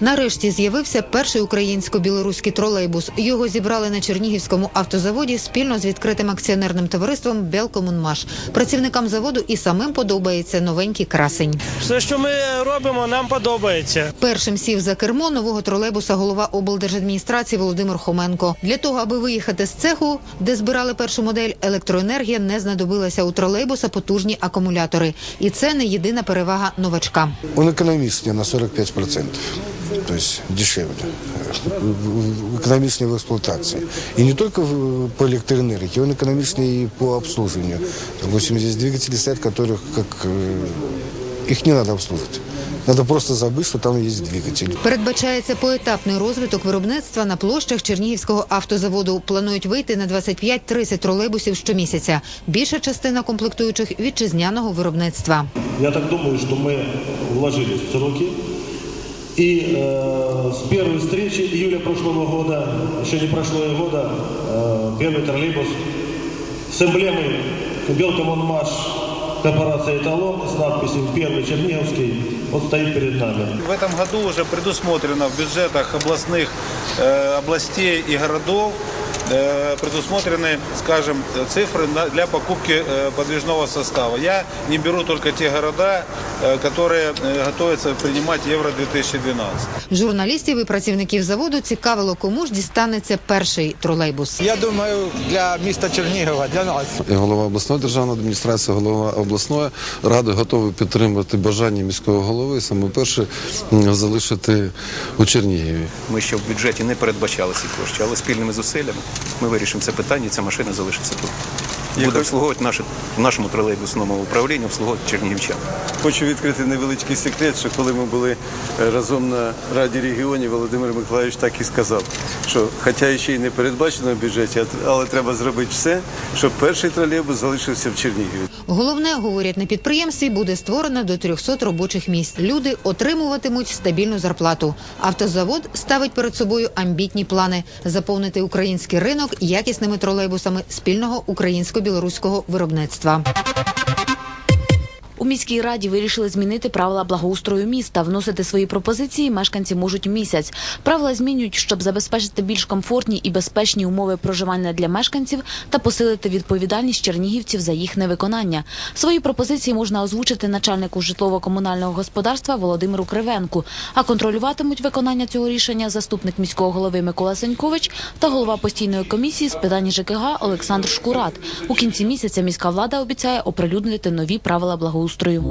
Нарешті з'явився перший українсько-білоруський тролейбус. Його зібрали на Чернігівському автозаводі спільно з відкритим акціонерним товариством Белкомунмаш. Працівникам заводу і самим подобається новенький красень. Все, що ми робимо, нам подобається. Першим сів за кермо нового тролейбуса голова облдержадміністрації Володимир Хоменко. Для того, аби виїхати з цеху, де збирали першу модель, електроенергія не знадобилася у тролейбуса потужні акумулятори. І це не єдина перевага новачка. Он экономистнее на 45%, то есть дешевле. Экономистнее в эксплуатации. И не только в- по электроэнергии, он экономистнее и по обслуживанию. Допустим, здесь двигатели стоят, которых как э, их не надо обслуживать. Надо просто забыть, что там есть двигатель. Передбачається поетапний розвиток виробництва на площах Чернігівського автозаводу. Планують вийти на 25-30 тролейбусів щомісяця. Більша частина комплектуючих вітчизняного виробництва. Я так думаю, что мы вложились в сроки. И э, с первой встречи июля прошлого года, еще не прошло и года, э, первый троллейбус с эмблемой Белкомонмаш корпорация «Эталон» с надписью «Первый Черниговский» вот стоит перед нами. В этом году уже предусмотрено в бюджетах областных э, областей и городов предусмотрены, скажем, цифры на- для покупки э, подвижного состава. Я не беру только те города, э, которые э, готовятся принимать Евро 2012. Журналістів і працівників заводу цікавило, кому ж дістанеться перший тролейбус. Я думаю, для міста Чернігова, для нас. І голова обласної державної адміністрації, голова обласної ради готові підтримати бажання міського голови саме перше м, залишити у Чернігові. Ми ще в бюджеті не передбачали ці кошти, але спільними зусиллями ми вирішимо це питання, ця машина залишиться тут. Буде обслуговувати наше, в нашому тролейбусному управлінні, обслуговувати чернігівчан. Хочу відкрити невеличкий секрет, що коли ми були е, разом на Раді регіонів, Володимир Миколаївич так і сказав, що хоча ще й не передбачено в бюджеті, але треба зробити все, щоб перший тролейбус залишився в Чернігові. Головне, говорять на підприємстві, буде створено до 300 робочих місць. Люди отримуватимуть стабільну зарплату. Автозавод ставить перед собою амбітні плани заповнити український ринок якісними тролейбусами спільного українсько-білоруського виробництва. У міській раді вирішили змінити правила благоустрою міста. Вносити свої пропозиції мешканці можуть місяць. Правила змінюють, щоб забезпечити більш комфортні і безпечні умови проживання для мешканців та посилити відповідальність чернігівців за їх невиконання. Свої пропозиції можна озвучити начальнику житлово-комунального господарства Володимиру Кривенку. А контролюватимуть виконання цього рішення заступник міського голови Микола Сенькович та голова постійної комісії з питань ЖКГ Олександр Шкурат. У кінці місяця міська влада обіцяє оприлюднити нові правила благоустрою устрою.